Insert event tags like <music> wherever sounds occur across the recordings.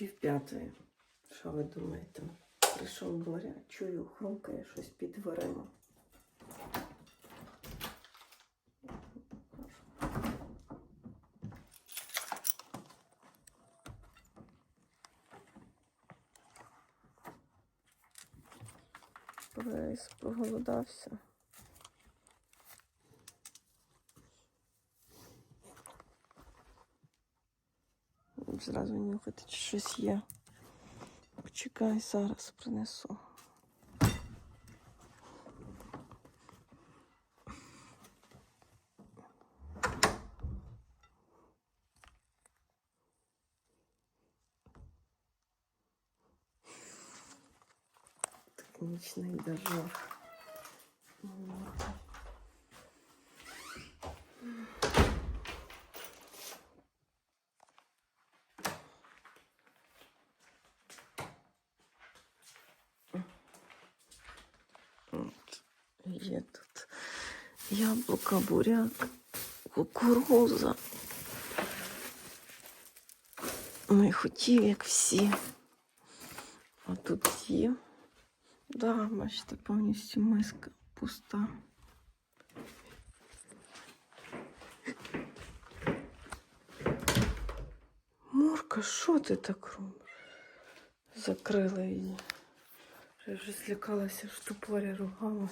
Півп'ятої. Що ви думаєте? Прийшов Боря, чую, хрумкає щось під дверима. Проголодався. Зразу нюхати, чи щось є. Почекай, зараз принесу. Так, нічний дожор. Яблука, буряк, кукуруза. Не хотів, як всі. А тут є. Да, бачите, повністю миска пуста. Мурка, що ти так робиш? Закрила її. Я вже злякалася, що поря ругала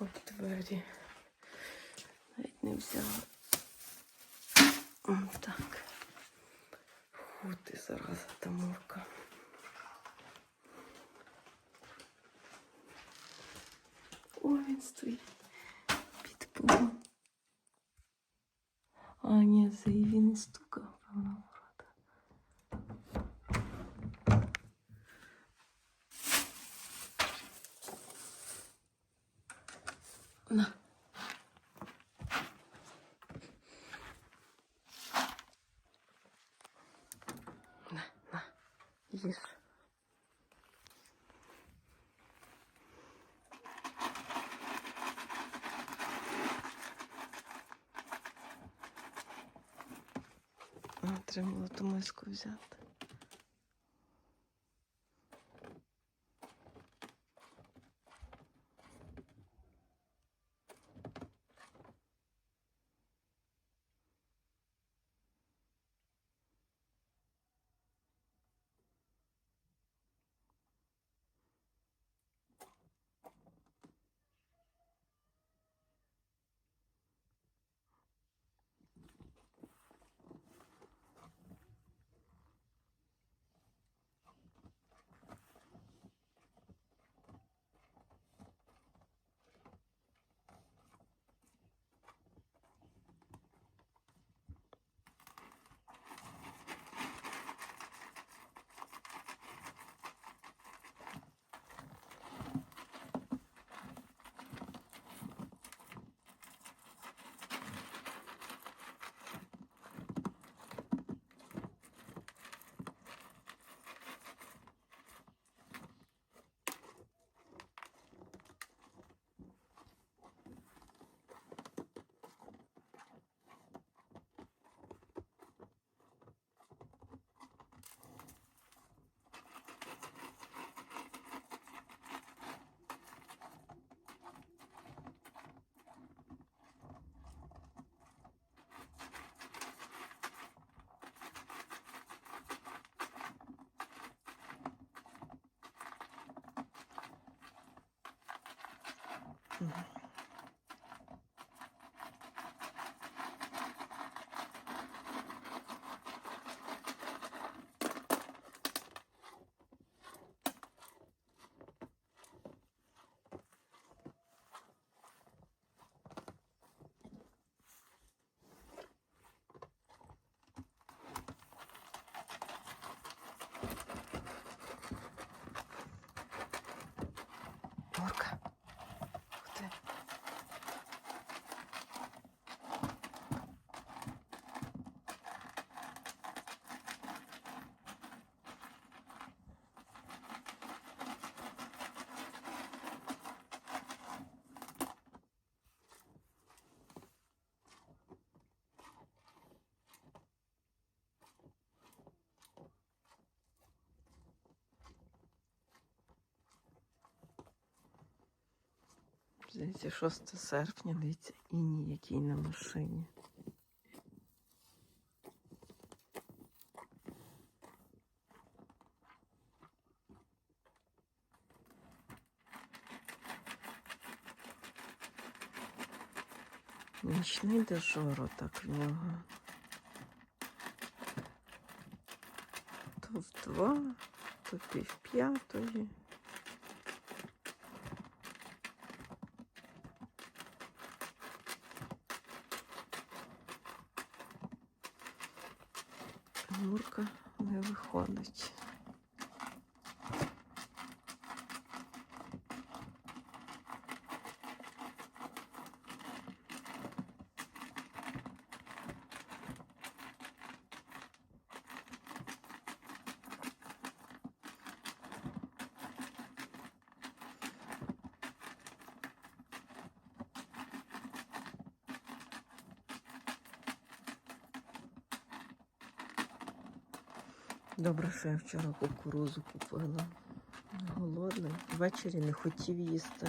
об двері. Навіть не взяла. О, так. Фу, ти зараза та мурка. О, він стоїть під полом. А, ні, це і він і стукав, Треба було ту миску взяти. Мурка. Ух ти. Здається, 6 серпня, дивіться, іній який на машині. Нічний дежур так в нього. То в два, то пів п'ятої. Мурка не виходить. Добре, що я вчора кукурузу купила. Голодний. Ввечері не хотів їсти.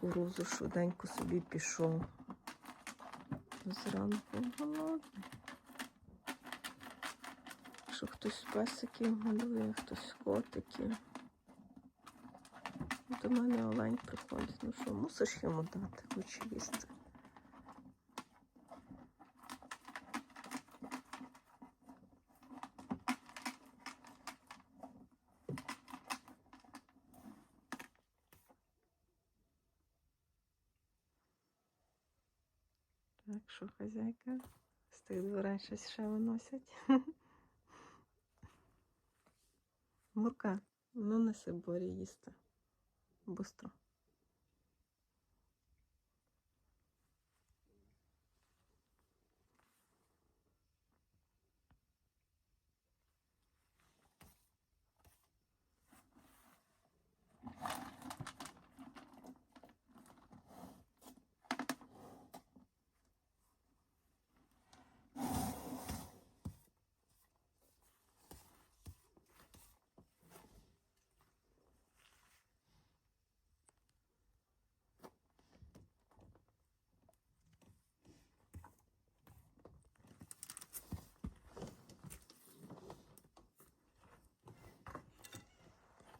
Кукурузу швиденько собі пішов. Зранку голодний. Що хтось песиків малює, хтось котиків. До мене олень приходить. Ну що, мусиш йому дати, хоче їсти. Так що хазяйка з тих дверей щось ще виносять. <laughs> Мурка, ну неси борі їсти. Быстро.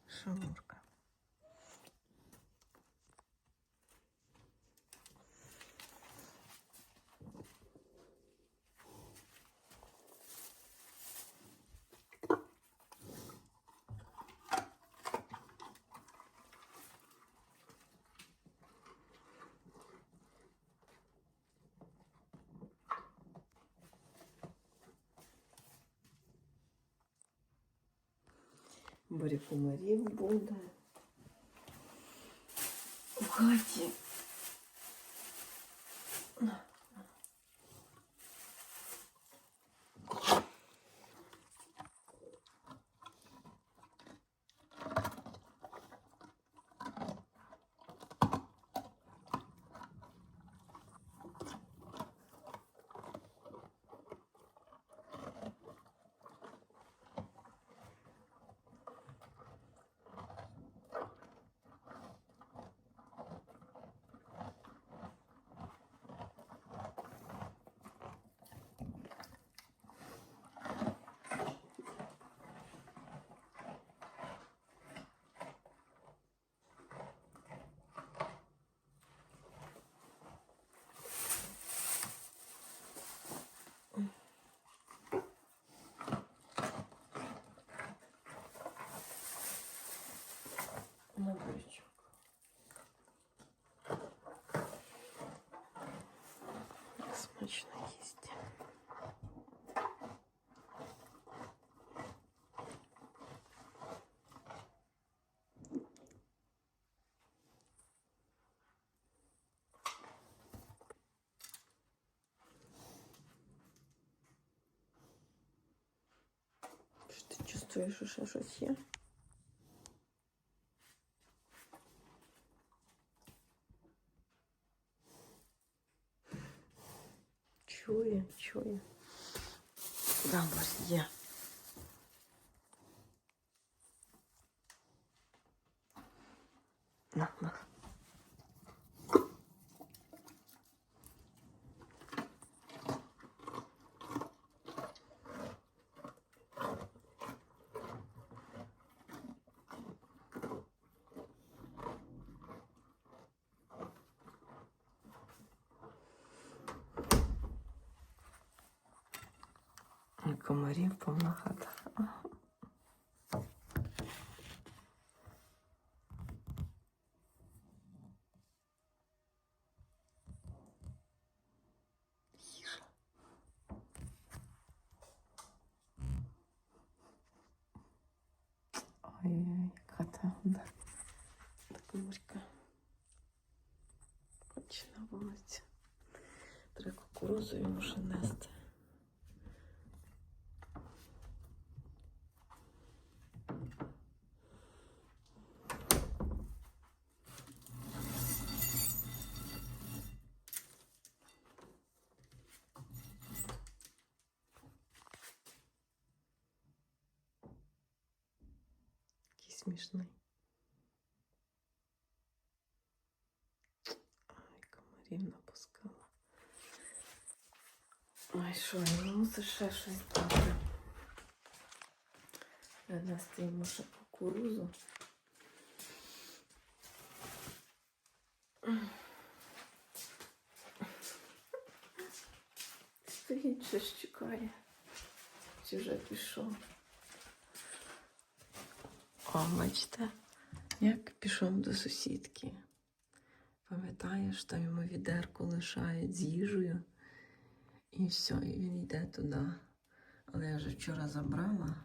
Що, Мурка? Борі комарів буде. У хаті. Що ти чувствуєш, що ще щось є? Чує, чує. Добре, є. На, на. Комарів повна хата. Ой-ой-ой, яка да. така морька. Хоче на вулиці. Треба кукурузу йому ще нести. Який смішний. Ай, комарів напускала. Ой, що, йому ще щось дати. Нести йому ще кукурузу. Стоїть, щось чекає. Чи вже пішов? О, бачите, як пішов до сусідки. Пам'ятаєш, там йому відерку лишають з їжею. І все, і він йде туди. Але я вже вчора забрала.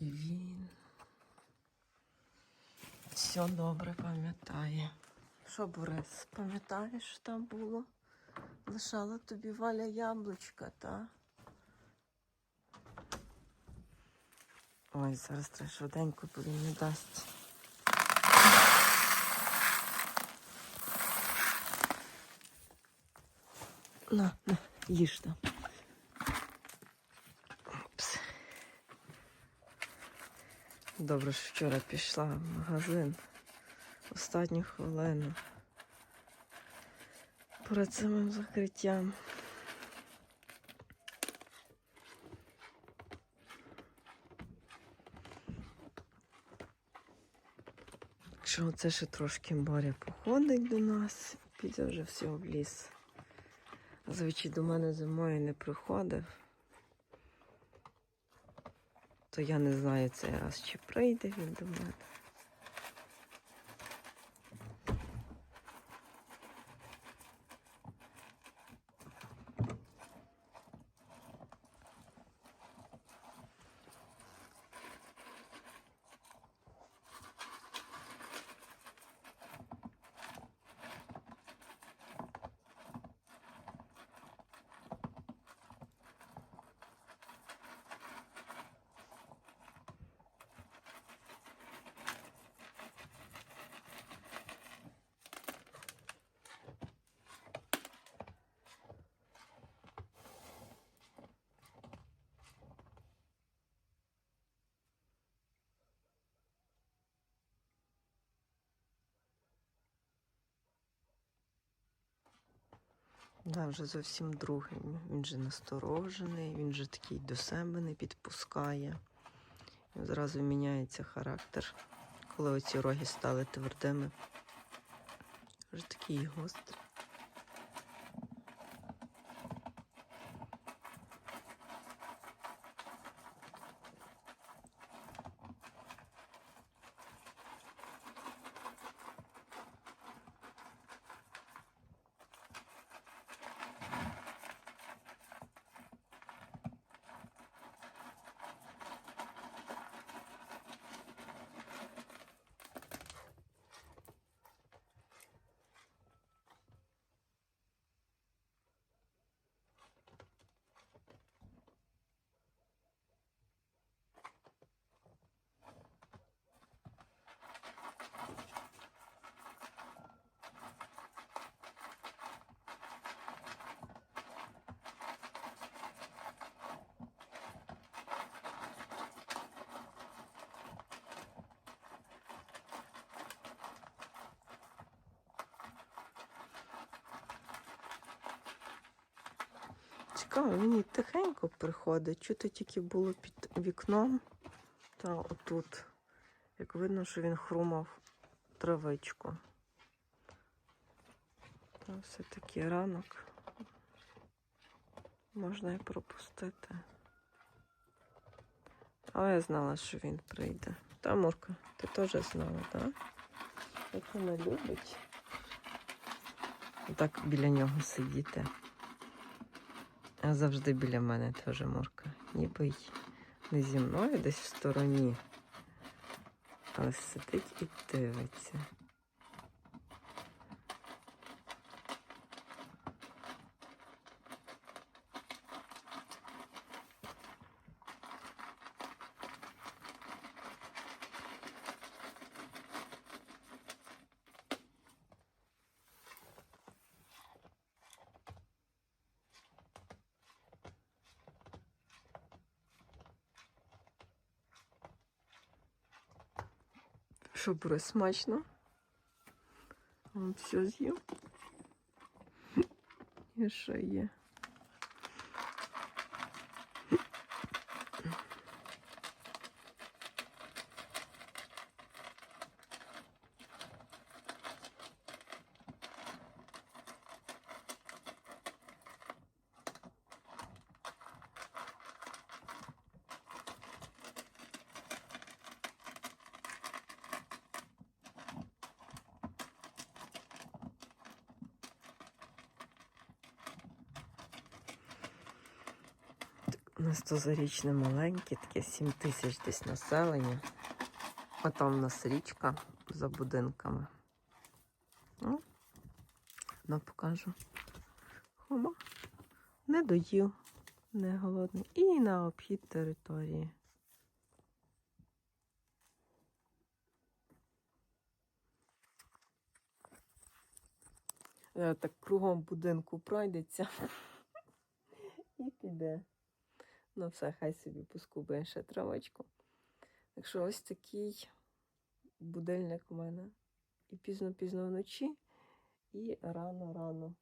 І він все добре пам'ятає. Що, Борис, пам'ятаєш, що там було? Лишала тобі валя яблучка, та? Ой, зараз треба швиденько, бо він не дасть. На, на, їж там. Пс. Добре, що вчора пішла в магазин. Останню хвилину. Перед самим закриттям. Якщо оце ще трошки Боря походить до нас, піде вже все в ліс. Зазвичай до мене зимою не приходив. То я не знаю цей раз, чи прийде він до мене. Да, вже зовсім другий. Він же насторожений, він же такий до себе не підпускає. Зразу міняється характер. Коли оці роги стали твердими. Вже такий гострий. Цікаво, він тихенько приходить. Чути тільки було під вікном. Та отут. Як видно, що він хрумав травичку. Та все-таки ранок. Можна і пропустити. Але я знала, що він прийде. Та, Мурка, ти теж знала, так? Як вона любить. Так біля нього сидіти. А завжди біля мене теж Мурка. Ніби й не зі мною десь в стороні. Але сидить і дивиться. Що буде смачно? Все з'їв. І що є? У нас то зарічне маленьке, таке 7 тисяч десь населення. А там у нас річка за будинками. Ну, ну покажу. Хома. Не доїв, не голодний. І на обхід території. Е, Так кругом будинку пройдеться <laughs> і піде. Ну, все, хай собі поскубує ще травочку. Так що ось такий будильник у мене. І пізно-пізно вночі, і рано-рано.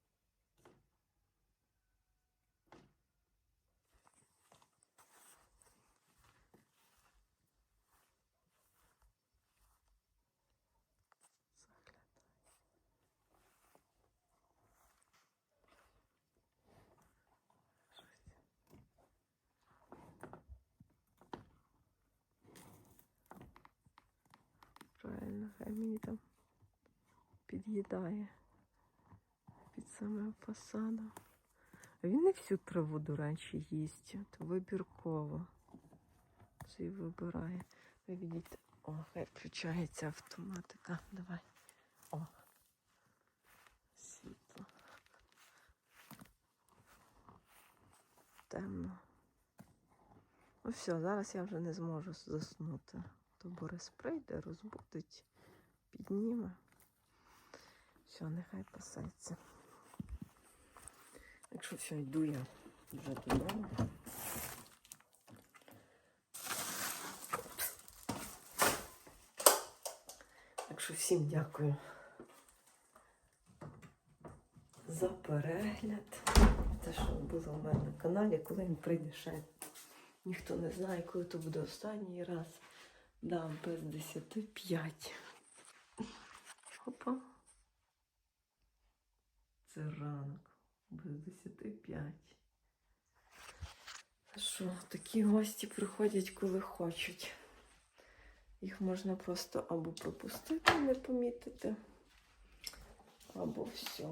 Хай мені там під'їдає під самим фасадом. А він не всю траву, до речі, їсть, то вибірково. Це і вибирає. Ви бачите, о, хай включається автоматика. Давай. О. Світло. Темно. Ну все, зараз я вже не зможу заснути. То Борис прийде, розбудить, підніме. Все, нехай пасеться. Якщо все, йду я вже додому. Так що всім дякую за перегляд. Те, що було в мене на каналі, коли він прийде ще. Ніхто не знає, коли то буде останній раз. Да, без 10 5. Опа. Це ранок. Без 10 5. Що, такі гості приходять, коли хочуть. Їх можна просто або пропустити, не помітити, або все.